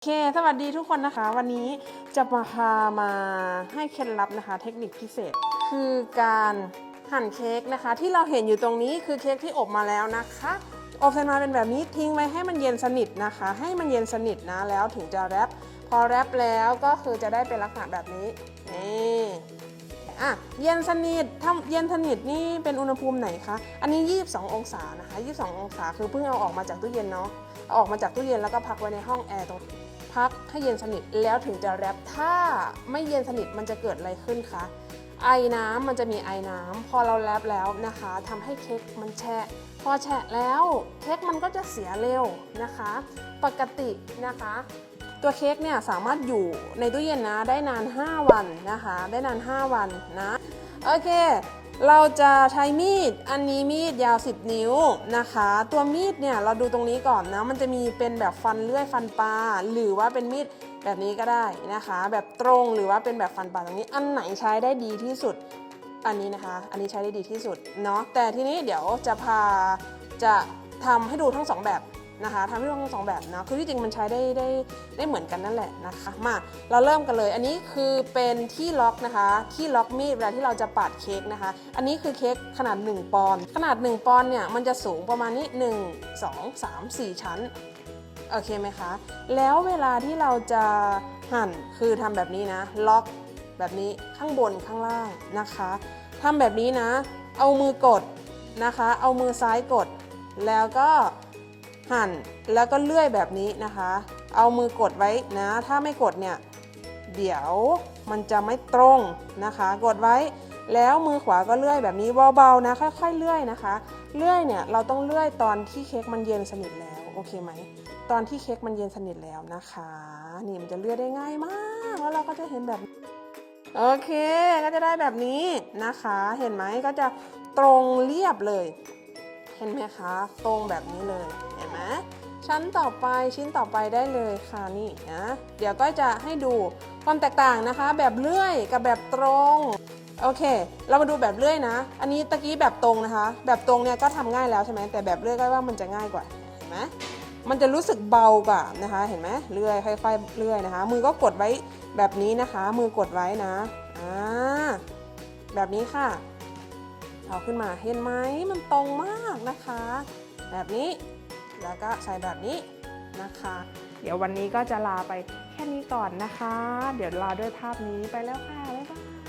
โอเค สวัสดีทุกคนนะคะ วันนี้จะมาพามาให้เคล็ดลับนะคะ เทคนิคพิเศษ คือการหั่นเค้กนะคะ ที่เราเห็นอยู่ตรงนี้คือเค้กที่อบมาแล้วนะคะ อบเสร็จมาเป็นแบบนี้ทิ้งไว้ให้มันเย็นสนิทนะคะ ให้มันเย็นสนิทนะแล้วถึงจะแรปพอแรปแล้วก็คือจะได้เป็นลักษณะแบบนี้นี่ อะเย็นสนิทถ้าเย็นสนิทนี่เป็นอุณหภูมิไหนคะ อันนี้ 22 องศานะคะ 22 องศาคือเพิ่งเอาออกมาจากตู้เย็นเนาะเอาออกมาจากตู้เย็นแล้วก็พักไว้ในห้องแอร์ตรงพักให้เย็นสนิทแล้วถึงจะแรปถ้าไม่เย็นสนิทมันจะเกิดอะไรขึ้นคะไอน้ำมันจะมีไอน้ำพอเราแรปแล้วนะคะทำให้เค้กมันแฉะพอแฉะแล้วเค้กมันก็จะเสียเร็วนะคะ ปกตินะคะ ตัวเค้กเนี่ยสามารถอยู่ในตู้เย็นนะได้นาน 5 วันนะคะ ได้นาน 5 วันนะ โอเค เราจะใช้มีด อันนี้มีดยาว 10 นิ้วนะคะ ตัวมีดเนี่ยเราดูตรงนี้ก่อนนะ มันจะมีเป็นแบบฟันเลื่อยฟันปลาหรือว่าเป็นมีดแบบนี้ก็ได้นะคะ แบบตรงหรือว่าเป็นแบบฟันปลาตรงนี้ อันไหนใช้ได้ดีที่สุด อันนี้นะคะ อันนี้ใช้ได้ดีที่สุดเนาะ แต่ทีนี้เดี๋ยวจะพาจะทำให้ดูทั้งสองแบบ นะคะทำให้ดูทั้งสองแบบเนาะคือที่จริงมันใช้ได้ได้ได้เหมือนกันนั่นแหละนะคะมาเราเริ่มกันเลย อันนี้คือเป็นที่ล็อกนะคะ ที่ล็อกมีดเวลาที่เราจะปาดเค้กนะคะ อันนี้คือเค้กขนาด 1 ปอนด์ขนาด 1 ปอนด์เนี่ยมันจะสูงประมาณนี้ 1 2 3 4 ชั้นโอเคไหมคะ แล้วเวลาที่เราจะหั่นคือทำแบบนี้นะ ล็อกแบบนี้ข้างบนข้างล่างนะคะทำแบบนี้นะ เอามือกดนะคะ เอามือซ้ายกด แล้วก็ หั่นแล้วก็เลื่อยแบบนี้นะคะ เอามือกดไว้นะ ถ้าไม่กดเนี่ย เดี๋ยวมันจะไม่ตรงนะคะ กดไว้แล้วมือขวาก็เลื่อยแบบนี้เบาๆนะค่อยๆเลื่อยนะคะ เลื่อยเนี่ยเราต้องเลื่อยตอนที่เค้กมันเย็นสนิทแล้วโอเคไหมตอนที่เค้กมันเย็นสนิทแล้วนะคะ นี่มันจะเลื่อยได้ง่ายมากแล้วเราก็จะเห็นแบบโอเคก็จะได้แบบนี้นะคะ เห็นไหมก็จะตรงเรียบเลย เห็นไหมคะตรงแบบนี้เลยเห็นไหมชั้นต่อไปชิ้นต่อไปได้เลยค่ะนี่นะเดี๋ยวก็จะให้ดูความแตกต่างนะคะ แบบเลื่อยกับแบบตรงโอเค เรามาดูแบบเลื่อยนะ อันนี้ตะกี้แบบตรงนะคะ แบบตรงเนี่ยก็ทำง่ายแล้วใช่ไหมแต่แบบเลื่อยก็ว่ามันจะง่ายกว่าเห็นไหมมันจะรู้สึกเบากว่านะคะ เห็นไหมเลื่อยค่อยๆเลื่อยนะคะ มือก็กดไว้แบบนี้นะคะ มือกดไว้นะอ่าแบบนี้ค่ะ เอาขึ้นมาเห็นไหมมันตรงมากนะคะ แบบนี้แล้วก็ใส่แบบนี้นะคะ เดี๋ยววันนี้ก็จะลาไปแค่นี้ก่อนนะคะ เดี๋ยวลาด้วยภาพนี้ไปแล้วค่ะบ๊ายบาย